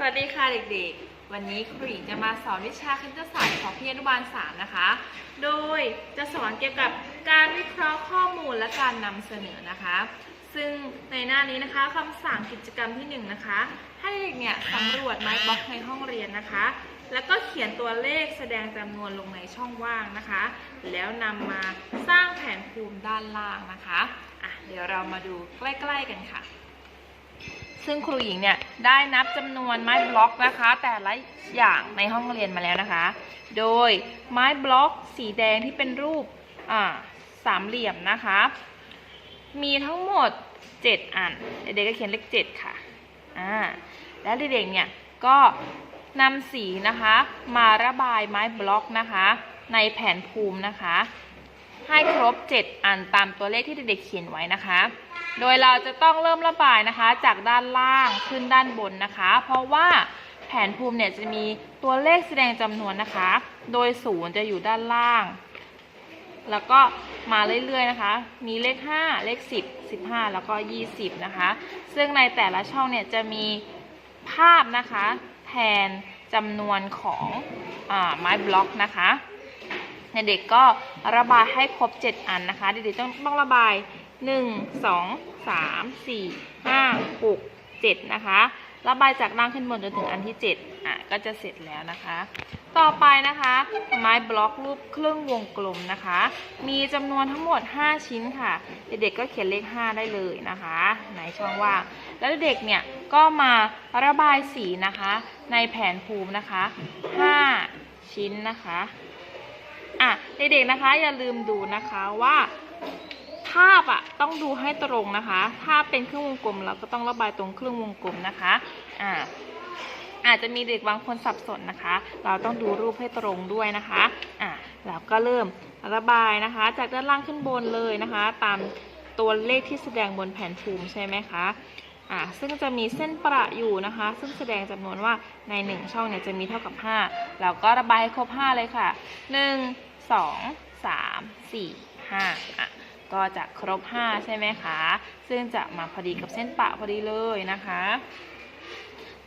สวัสดีค่ะเด็กๆ วันนี้ครูหญิงจะมาสอนวิชาคณิตศาสตร์ของพี่อนุบาล 3 นะคะ โดยจะสอนเกี่ยวกับการวิเคราะห์ข้อมูลและการนำเสนอนะคะ ซึ่งในหน้านี้นะคะคำสั่งกิจกรรมที่ 1 นะคะ ให้เด็กเนี่ยสำรวจไม้บล็อกในห้องเรียนนะคะ แล้วก็เขียนตัวเลขแสดงจำนวนลงในช่องว่างนะคะ แล้วนำมาสร้างแผนภูมิด้านล่างนะคะอะเดี๋ยวเรามาดูใกล้ ๆ กันค่ะ ซึ่งครูหญิงเนี่ยได้นับจำนวนไม้บล็อกนะคะ แต่ละอย่างในห้องเรียนมาแล้วนะคะ โดยไม้บล็อกสีแดงที่เป็นรูปสามเหลี่ยมนะคะ มีทั้งหมด 7 อัน เด็กๆก็เขียนเลข7ค่ะอ่าแล้วเด็กๆเนี่ยก็นำสีนะคะ มาระบายไม้บล็อกนะคะ ในแผนภูมินะคะ ให้ครบ 7 อันตามตัวเลขที่เด็กๆเขียนไว้นะคะ โดยเราจะต้องเริ่มระบายนะคะ จากด้านล่างขึ้นด้านบนนะคะ เพราะว่าแผนภูมิเนี่ยจะมีตัวเลขแสดงจำนวนนะคะ โดยศูนย์จะอยู่ด้านล่าง แล้วก็มาเรื่อยๆนะคะ มีเลข 5 เลข 10 15 แล้วก็ 20 นะคะ ซึ่งในแต่ละช่องเนี่ยจะมีภาพนะคะ แทนจำนวนของอไม้บล็อกนะคะ เด็กก็ระบายให้ครบ 7 อันนะคะ เด็กๆต้องต้องระบาย 1 2 3 4 5 6 7 นะคะ ระบายจากล่างขึ้นบนจนถึงอันที่ 7 อะ ก็จะเสร็จแล้วนะคะ ต่อไปนะคะ ไม้บล็อกรูปเครึ่องวงกลมนะคะ มีจำนวนทั้งหมด 5 ชิ้นค่ะ เด็กๆก็เขียนเลข 5 ได้เลยนะคะ ในช่องว่าง แล้วเด็กเนี่ยก็มาระบายสีนะคะ ในแผนภูมินะคะ 5 ชิ้นนะคะ อะเด็กๆนะคะอย่าลืมดูนะคะว่าภาพอะต้องดูให้ตรงนะคะ ถ้าเป็นเครื่องวงกลมเราก็ต้องระบายตรงเครื่องวงกลมนะคะอ่าอาจจะมีเด็กบางคนสับสนนะคะ เราต้องดูรูปให้ตรงด้วยนะคะอะเราก็เริ่มระบายนะคะ จากด้านล่างขึ้นบนเลยนะคะ ตามตัวเลขที่แสดงบนแผนภูมิใช่ไหมคะอ่าซึ่งจะมีเส้นประอยู่นะคะ ซึ่งแสดงจำนวนว่าใน 1 ช่องเนี่ยจะมีเท่ากับ 5 เราก็ระบายให้ครบ 5 เลยค่ะ 1 2 3 4 5อะก็จะครบ 5 ใช่ไหมคะ ซึ่งจะมาพอดีกับเส้นปะพอดีเลยนะคะ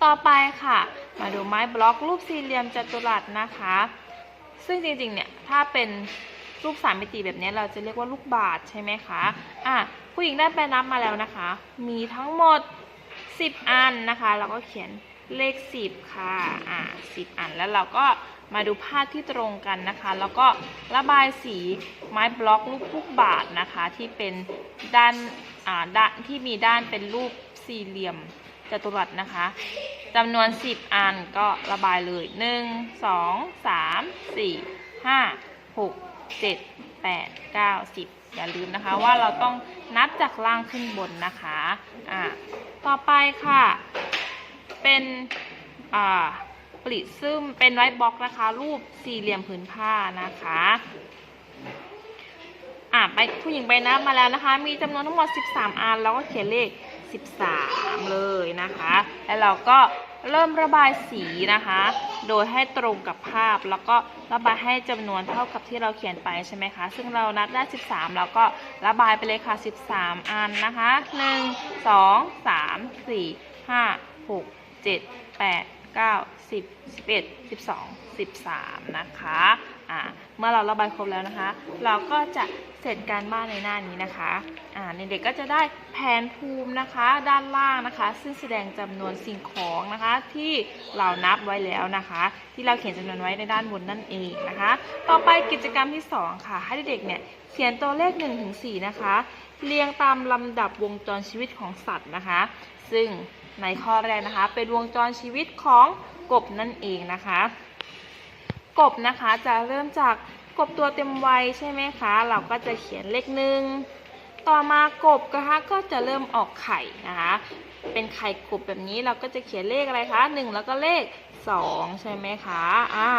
ต่อไปค่ะ มาดูไม้บล็อกรูปสี่เหลี่ยมจัตุรัสนะคะ ซึ่งจริงๆ เนี่ย ถ้าเป็นรูปสามมิติแบบนี้เราจะเรียกว่าลูกบาศก์ใช่ไหมคะอะผู้หญิงได้ไปนับมาแล้วนะคะ มีทั้งหมด 10 อันนะคะ เราก็เขียน เลข 10 ค่ะ อ่า10 อัน แล้วเราก็มาดูภาพที่ตรงกันนะคะ แล้วก็ระบายสีไม้บล็อกรูปลูกบาศก์นะคะ ที่เป็นด้าน อ่า ด้านที่มีด้านเป็นรูปสี่เหลี่ยมจัตุรัสนะคะจำนวน 10 อันก็ระบายเลย 1 2 3 4 5 6 7 8 9 10 อย่าลืมนะคะว่าเราต้องนับจากล่างขึ้นบนนะคะ อ่า ต่อไปค่ะ เป็นอ่าปริซึมเป็นไวท์บล็อกนะคะ รูปสี่เหลี่ยมผืนผ้านะคะอะไปผู้หญิงไปนับมาแล้วนะคะ มีจำนวนทั้งหมด 13 อันแล้วก็เขียนเลข 13 เลยนะคะ แล้วเราก็เริ่มระบายสีนะคะ โดยให้ตรงกับภาพแล้วก็ระบายให้จำนวนเท่ากับที่เราเขียนไปใช่ไหมคะ ซึ่งเรานับได้ 13 แล้วก็ระบายไปเลยค่ะ 13 อันนะคะ 1 2 3 4 5 6 7 8 9 10 11 12 13นะคะอ่าเมื่อเราระบายครบแล้วนะคะ เราก็จะเสร็จการบ้านในหน้านี้นะคะอ่าเด็กๆก็จะได้แผนภูมินะคะด้านล่างนะคะ ซึ่งแสดงจำนวนสิ่งของนะคะที่เรานับไว้แล้วนะคะ ที่เราเขียนจำนวนไว้ในด้านบนนั่นเองนะคะ ต่อไปกิจกรรมที่สองค่ะ ให้เด็กๆเนี่ยเขียนตัวเลข1-4ถึงนะคะ เรียงตามลำดับวงจรชีวิตของสัตว์นะคะ ซึ่ง ในข้อแรกนะคะ เป็นวงจรชีวิตของกบนั่นเองนะคะ กบนะคะจะเริ่มจากกบตัวเต็มวัยใช่ไหมคะ เราก็จะเขียนเลขหนึ่งต่อมากบนะคะก็จะเริ่มออกไข่นะคะ เป็นไข่กบแบบนี้เราก็จะเขียนเลขอะไรคะหนึ่งแล้วก็เลขสองใช่ไหมคะอ่า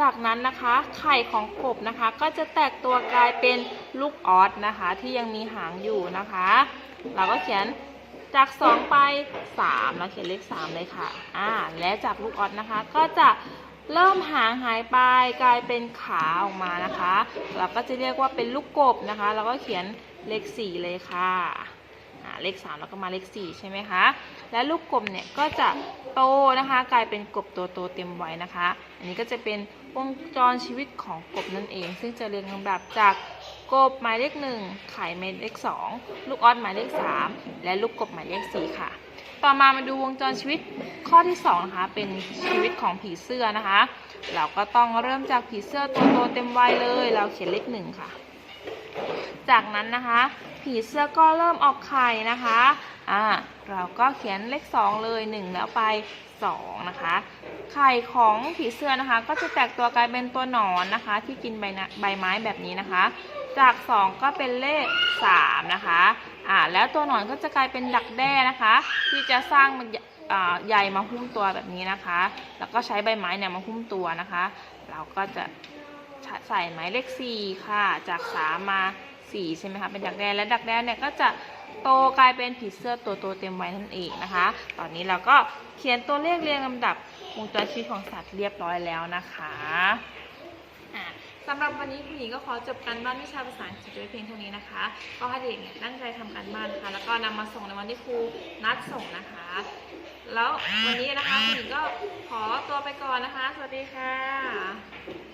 จากนั้นนะคะไข่ของกบนะคะ ก็จะแตกตัวกลายเป็นลูกออสนะคะ ที่ยังมีหางอยู่นะคะ เราก็เขียน จาก 2 ไป 3 เราเขียนเลข 3 เลยค่ะ อ่า และจากลูกออสนะคะ ก็จะเริ่มหางหายไปกลายเป็นขาออกมานะคะ เราก็จะเรียกว่าเป็นลูกกบนะคะ เราก็เขียนเลข 4 เลยค่ะอ่าเลข 3 แล้วก็มาเลข 4 ใช่ไหมคะ และลูกกบเนี่ยก็จะโตนะคะ กลายเป็นกบตัวโตเต็มวัยนะคะ อันนี้ก็จะเป็นวงจรชีวิตของกบนั่นเอง ซึ่งจะเรียงลำดับจาก กบหมายเลข1ไข่หมายเลข2ลูกออสหมายเลข3และลูกกบหมายเลข4ค่ะ ต่อมามาดูวงจรชีวิตข้อที่2นะคะเป็นชีวิตของผีเสื้อนะคะ เราก็ต้องเริ่มจากผีเสื้อตัวโตเต็มวัยเลย เราเขียนเลขหนึ่งค่ะ จากนั้นนะคะ ผีเสื้อก็เริ่มออกไข่นะคะอ่าเราก็เขียนเลข2เลย1แล้วไป2นะคะไข่ของผีเสื้อนะคะ ก็จะแตกตัวกลายเป็นตัวหนอนนะคะ ที่กินใบใบไม้แบบนี้นะคะ จาก 2 ก็เป็นเลข 3 นะคะ อ่า แล้วตัวหนอนก็จะกลายเป็นดักแด้นะคะ ที่จะสร้างมันอ่าใยมาหุ้มตัวแบบนี้นะคะ แล้วก็ใช้ใบไม้เนี่ยมาหุ้มตัวนะคะ เราก็จะใส่หมายเลข 4 ค่ะ จาก 3 มา 4 ใช่ไหมคะ เป็นดักแด้ และดักแด้เนี่ยก็จะโตกลายเป็นผีเสื้อตัวโตเต็มวัยนั่นเองนะคะ ตอนนี้เราก็เขียนตัวเลขเรียงลำดับวงจรชีวิตของสัตว์เรียบร้อยแล้วนะคะ สำหรับวันนี้คุณหญิงก็ขอจบการบ้านวิชาภาษาอังกฤษด้วยเพียงเท่านี้นะคะก็ให้เด็กเนี่ยตั้งใจทำการบ้านค่ะแล้วก็นำมาส่งในวันที่ครูนัดส่งนะคะ แล้ววันนี้นะคะคุณหญิงก็ขอตัวไปก่อนนะคะ สวัสดีค่ะ